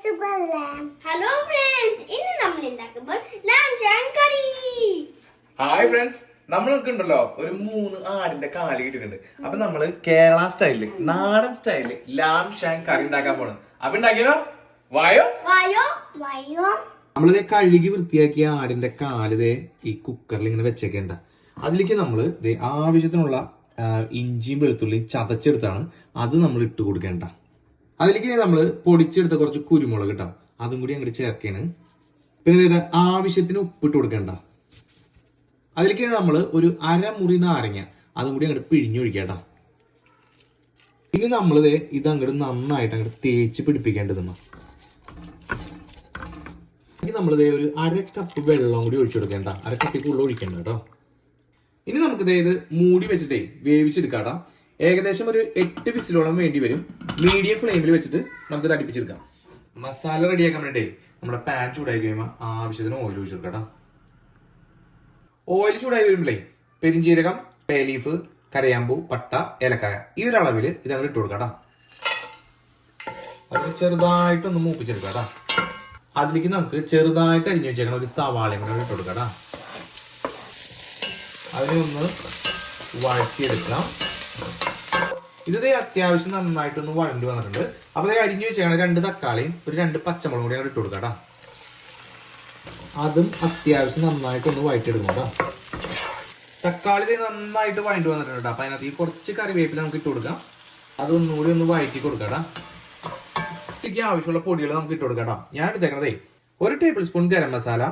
Hello friends ഇന്ന് നമ്മൾ ഉണ്ടാക്കുമ്പോൾ കറി ഹായ് ഫ്രണ്ട്സ് നമ്മൾക്ക് ഉണ്ടല്ലോ ഒരു മൂന്ന് ആടിന്റെ കാൽ കിട്ടിയിട്ടുണ്ട്. അപ്പൊ നമ്മൾ കേരള സ്റ്റൈലിൽ നാടൻ സ്റ്റൈലിൽ ലാം ഷാൻ കറി ഉണ്ടാക്കാൻ പോണ്. അപ്പൊ ഉണ്ടാക്കിയോ വായോ? വായോ? വായോ? നമ്മളിത് കഴുകി വൃത്തിയാക്കിയ ആടിന്റെ കാൽ ദേ ഈ കുക്കറിൽ ഇങ്ങനെ വെച്ചേക്കേണ്ട. അതിലേക്ക് നമ്മൾ ദേ ആവശ്യത്തിനുള്ള ഇഞ്ചിയും വെളുത്തുള്ളിയും ചതച്ചെടുത്താണ്. അത് നമ്മൾ ഇട്ട് കൊടുക്കേണ്ട. അതിലേക്ക് നമ്മൾ പൊടിച്ചെടുത്ത കുറച്ച് കുരുമുളക് കേട്ടോ അതും കൂടി അങ്ങോട്ട് ചേർക്കുകയാണ് പിന്നെ ഇത് ആവശ്യത്തിന് ഉപ്പിട്ട് കൊടുക്കണ്ട. അതിലേക്ക് നമ്മൾ ഒരു അരമുറി നാരങ്ങ അതും കൂടി അങ്ങോട്ട് പിഴിഞ്ഞൊഴിക്കട്ടോ ഇനി നമ്മൾ ഇത് അങ്ങോട്ട് നന്നായിട്ട് അങ്ങോട്ട് തേച്ച് പിടിപ്പിക്കേണ്ടതെന്ന് ഇനി നമ്മളിത് ഒരു അര കപ്പ് വെള്ളം കൂടി ഒഴിച്ചു കൊടുക്കേണ്ട അര കപ്പിക്കുള്ള ഒഴിക്കണ്ട കേട്ടോ. ഇനി നമുക്ക് ദേ ഇത് മൂടി വെച്ചിട്ടേ വേവിച്ചെടുക്കാട്ടാ. ഏകദേശം ഒരു എട്ട് വിസിലോളം വേണ്ടി വരും. മീഡിയം ഫ്ലെയിമിൽ വെച്ചിട്ട് നമുക്ക് തടിപ്പിച്ചെടുക്കാം മസാല റെഡിയാക്കാൻ വേണ്ടിട്ടേ നമ്മുടെ പാൻ ചൂടായി കഴിയുമ്പോൾ ആവശ്യത്തിന് ഓയിൽ ഒഴിച്ചു കൊടുക്കാം ഓയിൽ ചൂടായി വരുമ്പോഴേ പെരിഞ്ചീരകം പേലീഫ് കരയാമ്പൂ പട്ട ഏലക്കായ ഈ ഒരു അളവിൽ ഇത് അങ്ങോട്ട് ഇട്ട് കൊടുക്കാം അത് ചെറുതായിട്ടൊന്ന് മൂപ്പിച്ചെടുക്കാം അതിലേക്ക് നമുക്ക് ചെറുതായിട്ട് അരിഞ്ഞു വെച്ചേക്കണം ഒരു സവാളയും കൂടെ ഇട്ട് കൊടുക്കാം അതിനെ ഒന്ന് വഴറ്റിയെടുക്കാം. ഇത് അത്യാവശ്യം നന്നായിട്ടൊന്ന് വഴണ്ട് വന്നിട്ടുണ്ട് അപ്പൊ ദേ അരിഞ്ഞു വെച്ചാണ് രണ്ട് തക്കാളിയും ഒരു രണ്ട് പച്ചമുളകും കൂടി ഞങ്ങൾ ഇട്ട് കൊടുക്കാം. അതും അത്യാവശ്യം നന്നായിട്ടൊന്ന് വഴറ്റിയെടുക്കണം കേട്ടോ തക്കാളി നന്നായിട്ട് വഴണ്ട് വന്നിട്ടുണ്ട് ട്ടോ. അപ്പൊ അതിനകത്ത് ഈ കുറച്ച് കറിവേപ്പില നമുക്ക് ഇട്ട് കൊടുക്കാം അതൊന്നുകൂടി ഒന്ന് വഴറ്റി കൊടുക്കാം ഇതിക്ക് ആവശ്യമുള്ള പൊടികൾ നമുക്ക് ഇട്ട് കൊടുക്കാം. ഞാൻ എടുത്തേക്കണതേ ഒരു ടേബിൾ സ്പൂൺ ഗരം മസാല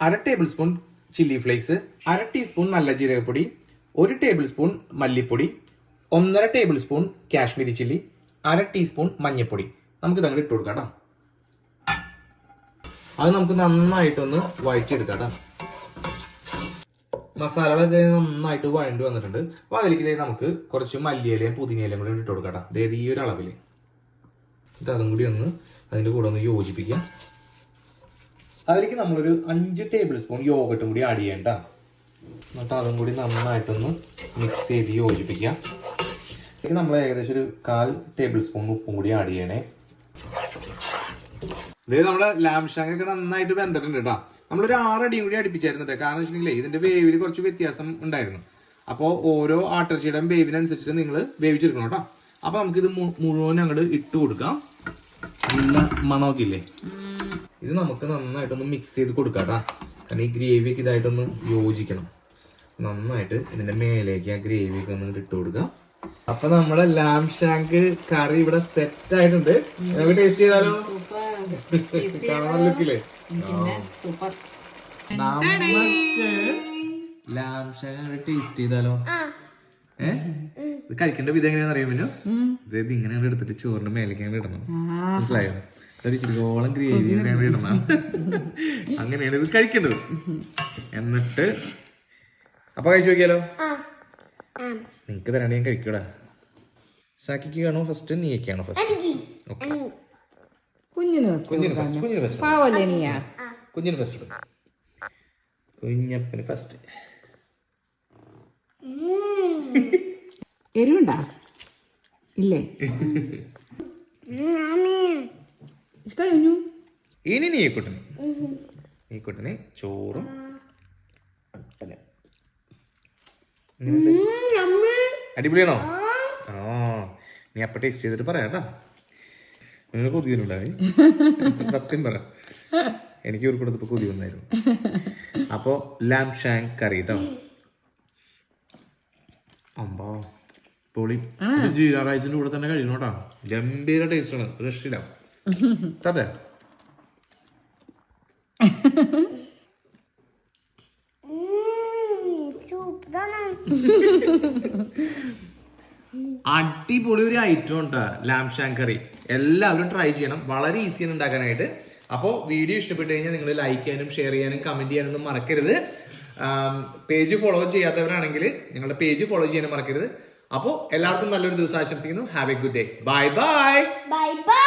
അര ടേബിൾ സ്പൂൺ ചില്ലി ഫ്ലേക്സ് അര ടീസ്പൂൺ നല്ല ജീരകപ്പൊടി ഒരു ടേബിൾ സ്പൂൺ മല്ലിപ്പൊടി ഒന്നര ടേബിൾ സ്പൂൺ കാശ്മീരി ചില്ലി അര ടീസ്പൂൺ മഞ്ഞൾപ്പൊടി നമുക്ക് ഇതങ്ങോട്ട് ഇട്ട് കൊടുക്കാം ട്ടോ. അത് നമുക്ക് നന്നായിട്ടൊന്ന് വഴറ്റിയെടുക്കാം ട്ടോ. മസാലകളൊക്കെ നന്നായിട്ട് വഴണ്ടു വന്നിട്ടുണ്ട് അപ്പൊ അതിലേക്ക് നമുക്ക് കുറച്ച് മല്ലിയിലയും പുതിനയിലയും കൂടി ഇട്ട് കൊടുക്കാം ട്ടോ. ദേ ഈ ഒരു അളവിൽ ഇത് അതും കൂടി ഒന്ന് അതിന്റെ കൂടെ ഒന്ന് യോജിപ്പിക്കാം അതിലേക്ക് നമ്മളൊരു അഞ്ച് ടേബിൾ സ്പൂൺ യോഗട്ടും കൂടി ആഡ് ചെയ്യണ്ട എന്നിട്ട് അതും കൂടി നന്നായിട്ടൊന്ന് മിക്സ് ചെയ്ത് യോജിപ്പിക്കാം ഇതിലേക്ക് നമ്മൾ ഏകദേശം ഒരു കാൽ ടേബിൾ സ്പൂൺ ഉപ്പും കൂടി ആഡ് ചെയ്യണേ. ഇത് നമ്മുടെ ലാംഷാങ്ങൊക്കെ നന്നായിട്ട് വെന്തിട്ടുണ്ട് കേട്ടോ. നമ്മളൊരു ആറടിയും കൂടി അടുപ്പിച്ചായിരുന്നു കേട്ടോ. കാരണം വെച്ചിട്ടുണ്ടെങ്കിൽ ഇതിന്റെ വേവിൽ കുറച്ച് വ്യത്യാസം ഉണ്ടായിരുന്നു. അപ്പോൾ ഓരോ ആട്ടിറച്ചിയുടെ വേവിനനുസരിച്ചിട്ട് നിങ്ങൾ വേവിച്ചെടുക്കണം കേട്ടോ. അപ്പൊ നമുക്ക് ഇത് മുഴുവൻ അങ്ങോട്ട് ഇട്ട് കൊടുക്കാം. നല്ല മണമൊക്കെ ഇത് നമുക്ക് നന്നായിട്ടൊന്ന് മിക്സ് ചെയ്ത് കൊടുക്കാം കേട്ടോ. കാരണം ഈ ഗ്രേവി ഒക്കെ ഇതായിട്ടൊന്ന് യോജിക്കണം. നന്നായിട്ട് ഇതിന്റെ മേലേക്ക് ആ ഗ്രേവി ഒക്കെ ഒന്ന് ഇട്ട് കൊടുക്കാം. അപ്പൊ നമ്മളെ ലാം ഷാങ്ക് കറി ഇവിടെ സെറ്റ് ആയിട്ടുണ്ട്. നമുക്ക് ടേസ്റ്റ് ചെയ്താലോ? കാണാൻ ലുക്കില്ലേ സൂപ്പർ നമുക്ക് ലാം ഷാങ്ക് ടേസ്റ്റ് ചെയ്താലോ? ഏ? ഇത് കഴിക്കേണ്ട വിധം എങ്ങനെയാണെന്ന് അറിയാൻ പറ്റും ഇത് ഇങ്ങനെ എടുത്തിട്ട് ചോറിന്റെ മേലേക്ക് ഇടണം. മനസ്സിലായോ? ഒരു ചിരികോളം ഗ്രേവി ഇടണം. അങ്ങനെയാണ് ഇത് കഴിക്കേണ്ടത്. എന്നിട്ട് അപ്പൊ കഴിച്ചു നോക്കിയാലോ? നിങ്ങക്ക് തരാണ്ട് ഞാൻ കഴിക്കൂടാ. സാക്കിക്ക് കാണോ ഫസ്റ്റ് നീയൊക്കെയാണോ ഫസ്റ്റ് ഓക്കെ കുഞ്ഞിന് ഫസ്റ്റ് കുഞ്ഞിന് ഫസ്റ്റ് കുഞ്ഞിന് ഫസ്റ്റ് പാവല്ലേ നീയാ? കുഞ്ഞിന് ഫസ്റ്റ് കുഞ്ഞപ്പന് ഫസ്റ്റ് എരിവുണ്ടാ? ഇല്ലേ? ഇഷ്ടു ഇനി നീ ഇനി നീ നീക്കുട്ടന് ചോറും അട്ടല അടിപൊളിയാണോ? ആ. നീ അപ്പൊ ടേസ്റ്റ് ചെയ്തിട്ട് പറയാം കേട്ടോ നിങ്ങൾ കൊതിയുണ്ടായി സത്യം പറ. എനിക്ക് ഒരു കൊടുത്തപ്പോൾ കൊതി വന്നായിരുന്നു. അപ്പോ ലാം ഷാങ് കറി കേട്ടോ അമ്പോ പൊളി. ജീരാ റൈസിന്റെ കൂടെ തന്നെ കഴിക്കണം കേട്ടോ ഗംഭീര ടേസ്റ്റ് ആണ്. രക്ഷില്ല അടിപൊളി ഒരു ഐറ്റം ഉണ്ട്? ലാം ഷാങ് കറി എല്ലാവരും ട്രൈ ചെയ്യണം. വളരെ ഈസിയാണ് ഉണ്ടാക്കാനായിട്ട്. അപ്പോൾ വീഡിയോ ഇഷ്ടപ്പെട്ട് കഴിഞ്ഞാൽ നിങ്ങൾ ലൈക്ക് ചെയ്യാനും ഷെയർ ചെയ്യാനും കമന്റ് ചെയ്യാനൊന്നും മറക്കരുത്. പേജ് ഫോളോ ചെയ്യാത്തവരാണെങ്കിൽ നിങ്ങളുടെ പേജ് ഫോളോ ചെയ്യാനും മറക്കരുത്. അപ്പോൾ എല്ലാവർക്കും നല്ലൊരു ദിവസം ആശംസിക്കുന്നു. Have a good day bye bye bye bye